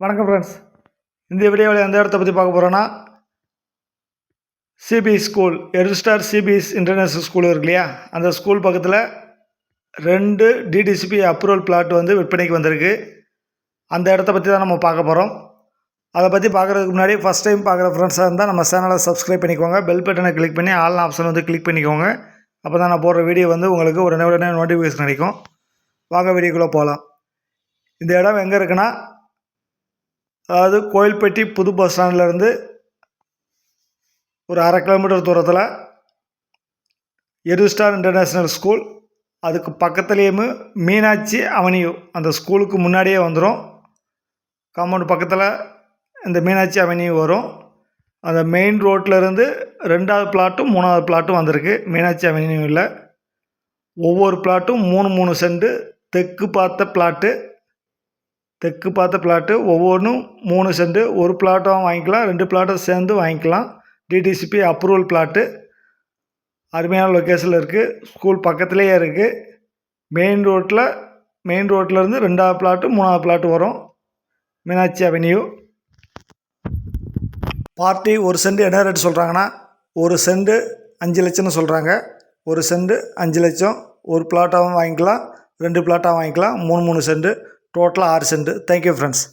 வணக்கம் ஃப்ரெண்ட்ஸ் இந்த வீடியோவில் எந்த இடத்த பற்றி பார்க்க போகிறோன்னா சிபிஎஸ் ஸ்கூல் எரிஸ்டார் சிபிஎஸ் இன்டர்நேஷ்னல் ஸ்கூல் இருக்கு இல்லையா? அந்த ஸ்கூல் பக்கத்தில் ரெண்டு டிடிசிபி அப்ரூவல் பிளாட் வந்து விற்பனைக்கு வந்திருக்கு. அந்த இடத்த பற்றி தான் நம்ம பார்க்க போகிறோம் அதை பற்றி பார்க்குறதுக்கு முன்னாடி ஃபஸ்ட் டைம் பார்க்குற ஃப்ரெண்ட்ஸாக இருந்தால் நம்ம சேனலை சப்ஸ்கிரைப் பண்ணிக்கோங்க. பெல் பட்டனை கிளிக் பண்ணி ஆல் ஆப்ஷன் வந்து கிளிக் பண்ணிக்கோங்க. அப்போ தான் நான் போடுற வீடியோ வந்து உங்களுக்கு உடனே உடனே நோட்டிஃபிகேஷன் கிடைக்கும் வாங்க வீடியோக்குள்ளே போகலாம் இந்த இடம் எங்கே இருக்குன்னா அதாவது கோயில்பட்டி புது பஸ் ஸ்டாண்ட்லேருந்து ஒரு அரை கிலோமீட்டர் தூரத்தில் எருஸ்டார் இன்டர்நேஷ்னல் ஸ்கூல் அதுக்கு பக்கத்துலேயுமே மீனாட்சி அவென்யூ அந்த ஸ்கூலுக்கு முன்னாடியே வந்துடும் காம்பவுண்ட் பக்கத்தில் இந்த மீனாட்சி அவென்யூ வரும். அந்த மெயின் ரோட்லேருந்து ரெண்டாவது பிளாட்டும் மூணாவது பிளாட்டும் வந்திருக்கு. மீனாட்சி அவென்யூவில் ஒவ்வொரு பிளாட்டும் மூணு மூணு சென்ட்டு தெற்கு பார்த்த பிளாட்டு தெற்கு பார்த்த பிளாட்டு ஒவ்வொன்றும் மூணு சென்ட் ஒரு பிளாட்டும் வாங்கிக்கலாம் ரெண்டு பிளாட்டும் சேர்ந்து வாங்கிக்கலாம். டிடிசிபி அப்ரூவல் பிளாட்டு அருமையான லொக்கேஷனில் இருக்குது ஸ்கூல் பக்கத்துலேயே இருக்குது மெயின் ரோட்டில் மெயின் ரோட்லேருந்து ரெண்டாவது பிளாட்டு மூணாவது பிளாட்டு வரும். மீனாட்சி அவென்யூ பார்ட்டி ஒரு சென்ட் என்ன ரேட் சொல்கிறாங்கன்னா ஒரு சென்ட் அஞ்சு லட்சம்னு சொல்கிறாங்க ஒரு சென்ட் அஞ்சு லட்சம் ஒரு பிளாட்டாகவும் வாங்கிக்கலாம் ரெண்டு பிளாட்டாகவும் வாங்கிக்கலாம் மூணு மூணு சென்ட் டோட்டலாக ஆறு சென்ட் தேங்க்யூ ஃப்ரெண்ட்ஸ்